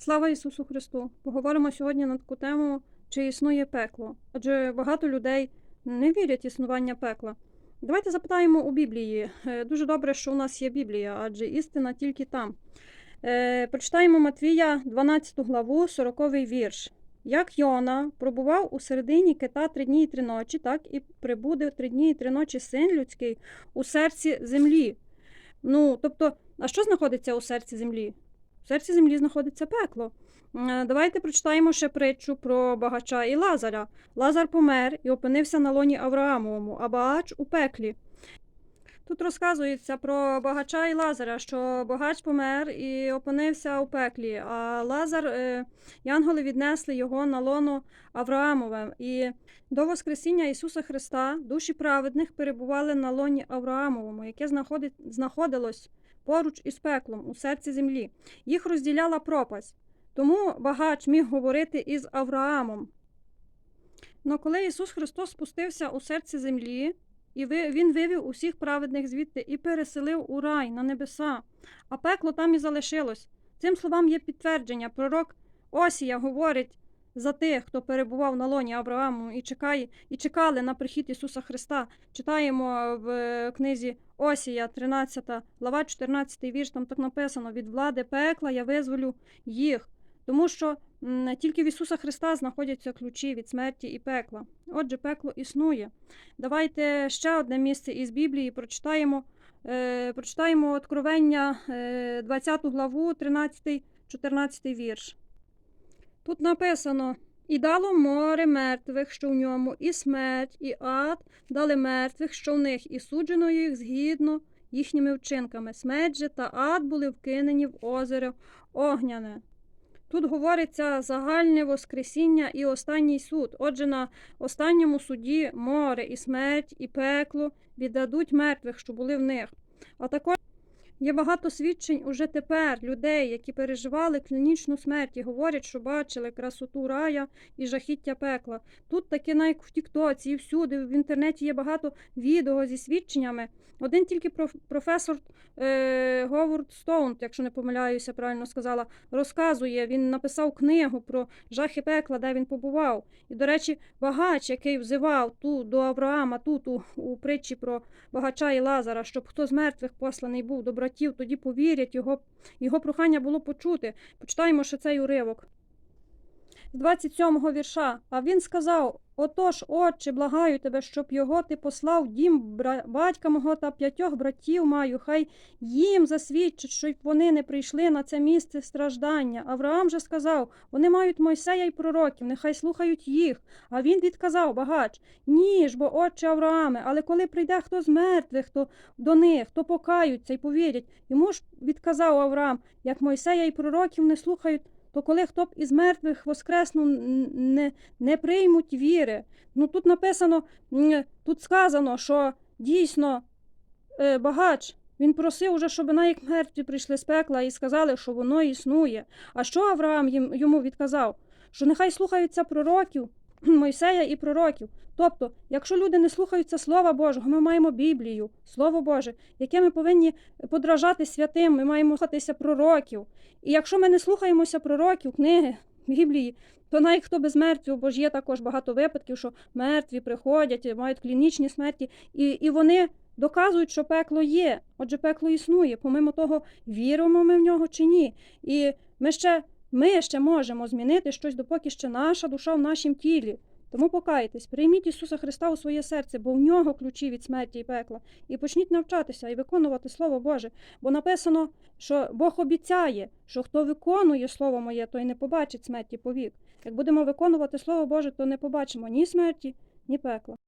Слава Ісусу Христу! Поговоримо сьогодні на таку тему, чи існує пекло. Адже багато людей не вірять в існування пекла. Давайте запитаємо у Біблії. Е, Дуже добре, що у нас є Біблія, адже істина тільки там. Е, Прочитаємо Матвія, 12 главу, 40 вірш. Як Йона пробував у середині кита три дні і три ночі, так і прибуде три дні і три ночі син людський у серці землі. Ну, тобто, а що знаходиться у серці землі? В серці землі знаходиться пекло. Е, Давайте прочитаємо ще притчу про багача і Лазаря. Лазар помер і опинився на лоні Авраамовому, а багач у пеклі. Тут розказується про багача і Лазаря, що багач помер і опинився у пеклі, а Лазар, е, янголи віднесли його на лоно Авраамове. І до Воскресіння Ісуса Христа душі праведних перебували на лоні Авраамовому, яке знаходилось поруч із пеклом у серці землі. Їх розділяла пропасть. Тому багач міг говорити із Авраамом. Но коли Ісус Христос спустився у серці землі, і Він вивів усіх праведних звідти і переселив у рай на небеса, а пекло там і залишилось. Цим словам є підтвердження. Пророк Осія говорить за тих, хто перебував на лоні Аврааму і чекає, і чекали на прихід Ісуса Христа. Читаємо в е, книзі Осія, 13 глава, 14 вірш, там так написано: від влади пекла я визволю їх. Тому що тільки в Ісуса Христа знаходяться ключі від смерті і пекла. Отже, пекло існує. Давайте ще одне місце із Біблії прочитаємо. Е, прочитаємо Откровення, е, 20 главу, 13-14 вірш. Тут написано: І дало море мертвих, що в ньому, і смерть, і ад дали мертвих, що в них, і суджено їх згідно їхніми вчинками. Смерть же та ад були вкинені в озеро огняне. Тут говориться загальне Воскресіння і останній суд. Отже, на останньому суді море і смерть, і пекло віддадуть мертвих, що були в них. А також є багато свідчень уже тепер людей, які переживали клінічну смерть і говорять, що бачили красоту рая і жахіття пекла. Тут таке навіть в Тіктоці і всюди, в інтернеті є багато відео зі свідченнями. Один тільки проф- професор е, Говард Стоун, якщо не помиляюся, правильно сказала, розказує. Він написав книгу про жахи пекла, де він побував. І, до речі, багач, який взивав ту до Авраама, тут у, у притчі про багача і Лазара, щоб хто з мертвих посланий був до братів, тоді повірять, його, його прохання було почути. Почитаємо ще цей уривок. З 27-го вірша. А він сказав: Отож, отче, благаю тебе, щоб його ти послав дім бра... батька мого та п'ятьох братів маю, хай їм засвідчить, щоб вони не прийшли на це місце страждання. Авраам же сказав: вони мають Мойсея й пророків, нехай слухають їх. А він відказав багач: Ні ж, бо отче Аврааме, але коли прийде хто з мертвих, то до них, то покаються й повірять. Йому ж відказав Авраам, як Мойсея й пророків не слухають. То коли хто б із мертвих воскреснув, не, не приймуть віри. Ну тут написано, тут сказано, що дійсно е, багач. Він просив уже, щоб навіть мертві прийшли з пекла і сказали, що воно існує. А що Авраам їм, йому відказав? Що нехай слухаються пророків, Мойсея і пророків. Тобто, якщо люди не слухаються Слова Божого, ми маємо Біблію, Слово Боже, яке ми повинні подражати святим, ми маємо слухатися пророків. І якщо ми не слухаємося пророків, книги, Біблії, то навіть хто без мертвів, бо ж є також багато випадків, що мертві приходять, мають клінічні смерті, і, і вони доказують, що пекло є. Отже, пекло існує. Помимо того, віримо ми в нього чи ні. І ми ще, ми ще можемо змінити щось, допоки ще наша душа в нашім тілі. Тому покайтесь, прийміть Ісуса Христа у своє серце, бо в нього ключі від смерті і пекла. І почніть навчатися і виконувати Слово Боже. Бо написано, що Бог обіцяє, що хто виконує Слово моє, той не побачить смерті повік. Як будемо виконувати Слово Боже, то не побачимо ні смерті, ні пекла.